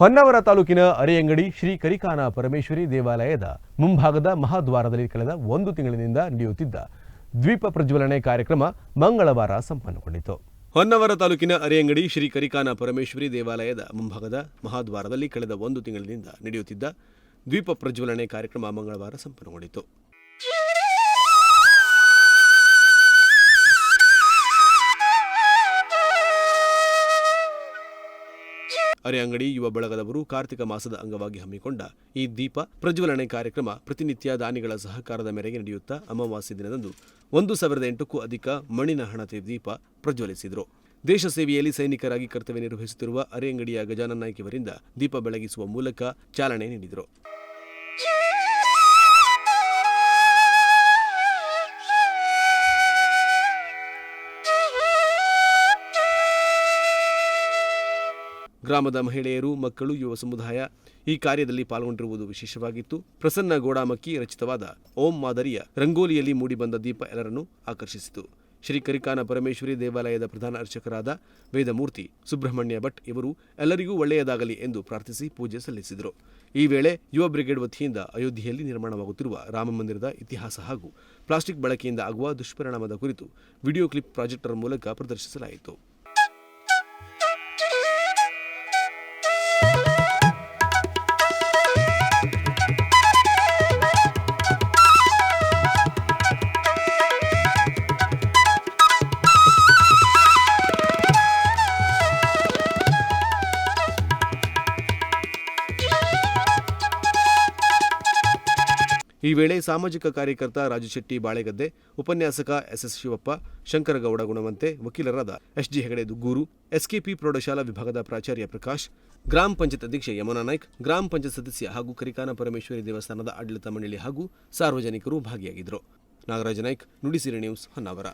ಹೊನ್ನಾವರ ತಾಲೂಕಿನ ಅರೆಯಂಗಡಿ ಶ್ರೀ ಕರಿಕಾನ ಪರಮೇಶ್ವರಿ ದೇವಾಲಯದ ಮುಂಭಾಗದ ಮಹಾದ್ವಾರದಲ್ಲಿ ಕಳೆದ ಒಂದು ತಿಂಗಳಿನಿಂದ ನಡೆಯುತ್ತಿದ್ದ ದ್ವೀಪ ಪ್ರಜ್ವಲನೆ ಕಾರ್ಯಕ್ರಮ ಮಂಗಳವಾರ ಸಂಪನ್ನಗೊಂಡಿತು. ಹೊನ್ನಾವರ ತಾಲೂಕಿನ ಅರೆಯಂಗಡಿ ಶ್ರೀ ಕರಿಕಾನ ಪರಮೇಶ್ವರಿ ದೇವಾಲಯದ ಮುಂಭಾಗದ ಮಹಾದ್ವಾರದಲ್ಲಿ ಕಳೆದ ಒಂದು ತಿಂಗಳಿನಿಂದ ನಡೆಯುತ್ತಿದ್ದ ದ್ವೀಪ ಪ್ರಜ್ವಲನೆ ಕಾರ್ಯಕ್ರಮ ಮಂಗಳವಾರ ಸಂಪನ್ನಗೊಂಡಿತು. ಅರೆಯಂಗಡಿ ಯುವ ಬಳಗದವರು ಕಾರ್ತಿಕ ಮಾಸದ ಅಂಗವಾಗಿ ಹಮ್ಮಿಕೊಂಡ ಈ ದೀಪ ಪ್ರಜ್ವಲನೆ ಕಾರ್ಯಕ್ರಮ ಪ್ರತಿನಿತ್ಯ ದಾನಿಗಳ ಸಹಕಾರದ ಮೇರೆಗೆ ನಡೆಯುತ್ತಾ ಅಮಾವಾಸ್ಯ ದಿನದಂದು ಒಂದು ಸಾವಿರದ ಎಂಟಕ್ಕೂ ಅಧಿಕ ಮಣ್ಣಿನ ಹಣತೆ ದೀಪ ಪ್ರಜ್ವಲಿಸಿದರು. ದೇಶ ಸೇವೆಯಲ್ಲಿ ಸೈನಿಕರಾಗಿ ಕರ್ತವ್ಯ ನಿರ್ವಹಿಸುತ್ತಿರುವ ಅರೆಯಂಗಡಿಯ ಗಜಾನನ್ ನಾಯ್ಕಿವರಿಂದ ದೀಪ ಬೆಳಗಿಸುವ ಮೂಲಕ ಚಾಲನೆ ನೀಡಿದರು. ಗ್ರಾಮದ ಮಹಿಳೆಯರು, ಮಕ್ಕಳು, ಯುವ ಸಮುದಾಯ ಈ ಕಾರ್ಯದಲ್ಲಿ ಪಾಲ್ಗೊಂಡಿರುವುದು ವಿಶೇಷವಾಗಿತ್ತು. ಪ್ರಸನ್ನ ಗೋಡಾಮಕ್ಕಿ ರಚಿತವಾದ ಓಂ ಮಾದರಿಯ ರಂಗೋಲಿಯಲ್ಲಿ ಮೂಡಿಬಂದ ದೀಪ ಎಲ್ಲರನ್ನೂ ಆಕರ್ಷಿಸಿತು. ಶ್ರೀ ಕರಿಕಾನ ಪರಮೇಶ್ವರಿ ದೇವಾಲಯದ ಪ್ರಧಾನ ಅರ್ಚಕರಾದ ವೇದಮೂರ್ತಿ ಸುಬ್ರಹ್ಮಣ್ಯ ಭಟ್ ಇವರು ಎಲ್ಲರಿಗೂ ಒಳ್ಳೆಯದಾಗಲಿ ಎಂದು ಪ್ರಾರ್ಥಿಸಿ ಪೂಜೆ ಸಲ್ಲಿಸಿದರು. ಈ ವೇಳೆ ಯುವ ಬ್ರಿಗೇಡ್ ವತಿಯಿಂದ ಅಯೋಧ್ಯೆಯಲ್ಲಿ ನಿರ್ಮಾಣವಾಗುತ್ತಿರುವ ರಾಮಮಂದಿರದ ಇತಿಹಾಸ ಹಾಗೂ ಪ್ಲಾಸ್ಟಿಕ್ ಬಳಕೆಯಿಂದ ಆಗುವ ದುಷ್ಪರಿಣಾಮದ ಕುರಿತು ವಿಡಿಯೋ ಕ್ಲಿಪ್ ಪ್ರಾಜೆಕ್ಟರ್ ಮೂಲಕ ಪ್ರದರ್ಶಿಸಲಾಯಿತು. ಈ ವೇಳೆ ಸಾಮಾಜಿಕ ಕಾರ್ಯಕರ್ತ ರಾಜು ಶೆಟ್ಟಿ ಬಾಳೆಗದ್ದೆ, ಉಪನ್ಯಾಸಕ ಎಸ್ಎಸ್ ಶಿವಪ್ಪ, ಶಂಕರಗೌಡ ಗುಣವಂತೆ ವಕೀಲರಾದ ಎಸ್ಜಿ ಹೆಗಡೆ ದುಗ್ಗೂರು, ಎಸ್ಕೆಪಿ ಪ್ರೌಢಶಾಲಾ ವಿಭಾಗದ ಪ್ರಾಚಾರ್ಯ ಪ್ರಕಾಶ್, ಗ್ರಾಮ ಪಂಚಾಯತ್ ಅಧ್ಯಕ್ಷೆ ಯಮುನಾ ನಾಯ್ಕ್, ಗ್ರಾಮ ಪಂಚಾಯತ್ ಸದಸ್ಯ ಹಾಗೂ ಕರಿಕಾನ ಪರಮೇಶ್ವರಿ ದೇವಸ್ಥಾನದ ಆಡಳಿತ ಮಂಡಳಿ ಹಾಗೂ ಸಾರ್ವಜನಿಕರು ಭಾಗಿಯಾಗಿದ್ದರು. ನಾಗರಾಜ ನಾಯ್ಕ್, ನುಡಿಸಿರಿ ನ್ಯೂಸ್ ಹೊನ್ನಾವರ.